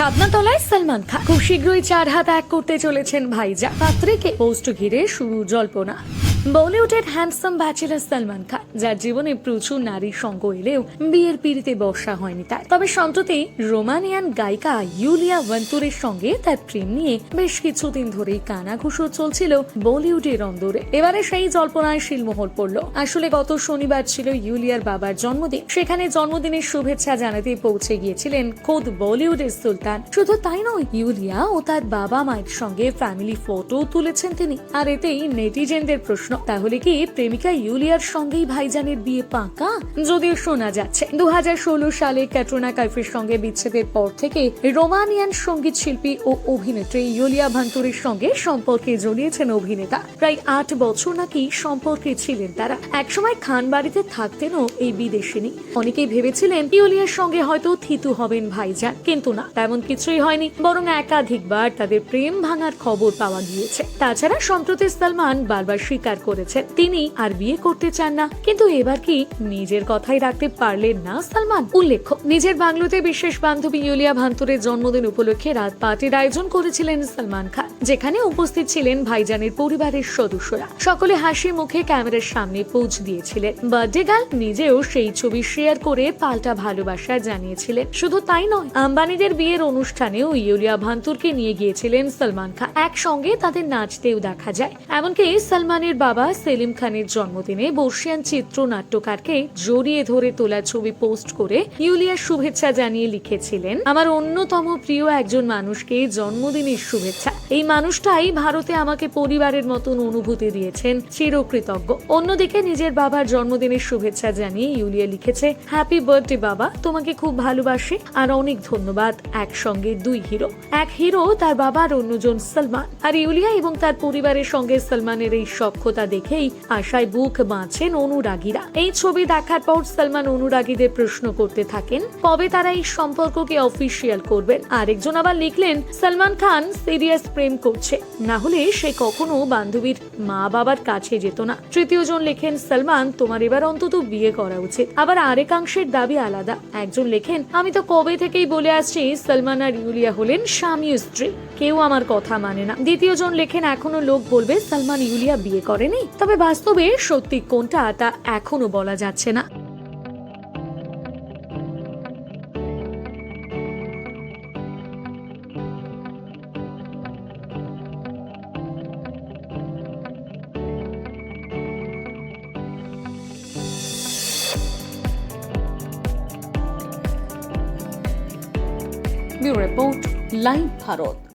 ছাদনাতলায় সালমান খান। খুব শীঘ্রই চার হাত এক করতে চলেছেন ভাইজা পাত্রীকে পোস্ট ঘিরে শুরু জল্পনা। বলিউডের হ্যান্ডসাম ব্যাচেলার সালমান খান, যার জীবনে প্রচুর নারীর সঙ্গ এলেও বিয়ের পিড়িতে বর্ষা হয়নি তার। তবে সম্প্রতি রোমানিয়ান গায়িকা ইউলিয়া ভেন্তুরের সঙ্গে তার প্রেম নিয়ে বেশ কিছুদিন ধরেই কানাঘুষো চলছিল বলিউডের অন্দরে। এবারে সেই জল্পনায় শিলমোহর পড়ল। আসলে গত শনিবার ছিল ইউলিয়ার বাবার জন্মদিন। সেখানে জন্মদিনের শুভেচ্ছা জানাতে পৌঁছে গিয়েছিলেন খোদ বলিউডের সুলতান। শুধু তাই নয়, ইউলিয়া ও তার বাবা মায়ের সঙ্গে ফ্যামিলি ফটো তুলেছেন তিনি। আর এতেই নেটিজেনদের প্রশ্ন তাহলে কি প্রেমিকা ইউলিয়ার সঙ্গেই ভাইজানের বিয়ে পাকা? যদিও শোনা যাচ্ছে দু হাজার ষোলো সালে ক্যাটরিনা কাইফের সঙ্গে বিচ্ছেদের পর থেকে রোমানিয়ান সংগীত শিল্পী ও অভিনেত্রী ইউলিয়া ভান্তুরের সঙ্গে সম্পর্কে জড়িয়েছেন অভিনেতা। প্রায় আট বছর নাকি সম্পর্কে ছিলেন তারা। একসময় খান বাড়িতে থাকতেনও এই বিদেশিনী। অনেকেই ভেবেছিলেন ইউলিয়ার সঙ্গে হয়তো থিতু হবেন ভাইজান, কিন্তু না, তেমন কিছুই হয়নি। বরং একাধিকবার তাদের প্রেম ভাঙার খবর পাওয়া গিয়েছে। তাছাড়া সম্প্রতি সালমান বারবার স্বীকার করেছেন তিনি আর বিয়ে করতে চান না। কিন্তু এবার কি নিজের কথাই রাখতে পারলেন না, সালমান? উল্লেখ্য, নিজের বাংলোতে বিশেষ বান্ধবী ইউলিয়া ভান্তুরের জন্মদিন উপলক্ষে রাত পার্টির আয়োজন করেছিলেন সালমান খান, যেখানে উপস্থিত ছিলেন ভাইজানের পরিবারের সদস্যরা। সকলে হাসি মুখে ক্যামেরার সামনে পৌঁছ দিয়েছিলেন। বার্থডে গার্ল নিজেও সেই ছবি শেয়ার করে পাল্টা ভালোবাসা জানিয়েছিলেন। শুধু তাই নয়, আম্বানিদের বিয়ের অনুষ্ঠানেও ইউলিয়া ভান্তুরকে নিয়ে গিয়েছিলেন সালমান খান। একসঙ্গে তাদের নাচতেও দেখা যায়। এমনকি সালমানের বাবা সেলিম খানের জন্মদিনে বর্ষিয়ান চিত্রনাট্যকারকে জড়িয়ে ধরে তোলা ছবি পোস্ট করে ইউলিয়ার শুভেচ্ছা জানিয়ে লিখেছিলেন, আমার অন্যতম প্রিয় একজন মানুষকে জন্মদিনের শুভেচ্ছা। এই মানুষটাই ভারতে আমাকে পরিবারের মতন অনুভূতি দিয়েছেন, চিরকৃতজ্ঞ। অন্যদিকে নিজের বাবার জন্মদিনের শুভেচ্ছা জানিয়ে ইউলিয়া লিখেছে হ্যাপি বার্থডে বাবা। তোমাকে খুব ভালোবাসি। আর অনেক ধন্যবাদ। একসঙ্গে দুই হিরো। এক হিরো তার বাবা আর অন্যজন সালমান। আর ইউলিয়া এবং তার পরিবারের সঙ্গে সালমানের এই সক্ষতা দেখেই আশায় বুক বাঁচেন অনুরাগীরা। এই ছবি দেখার পর সালমান অনুরাগীদের প্রশ্ন করতে থাকেন, কবে তারা এই সম্পর্ককে অফিসিয়াল করবেন? আরেকজন আবার লিখলেন, সালমান খান সিরিয়াস প্রেম করছে। না হলে সে কখনো বান্ধবীর মা বাবার কাছে যেত না। তৃতীয় জন লেখেন, সালমান, তোমার এবার অন্তত বিয়ে করা উচিত। আবার আরেকাংশের দাবি আলাদা। একজন লেখেন, আমি তো কবে থেকেই বলে আসছি, সালমান আর ইউলিয়া হলেন স্বামী স্ত্রী। কেউ আমার কথা মানে না। দ্বিতীয় জন লেখেন, এখনও লোক বলবে, সালমান ইউলিয়া বিয়ে করেনি। তবে বাস্তবে সত্যি কোনটা তা এখনও বলা যাচ্ছে না। Report live Bharat.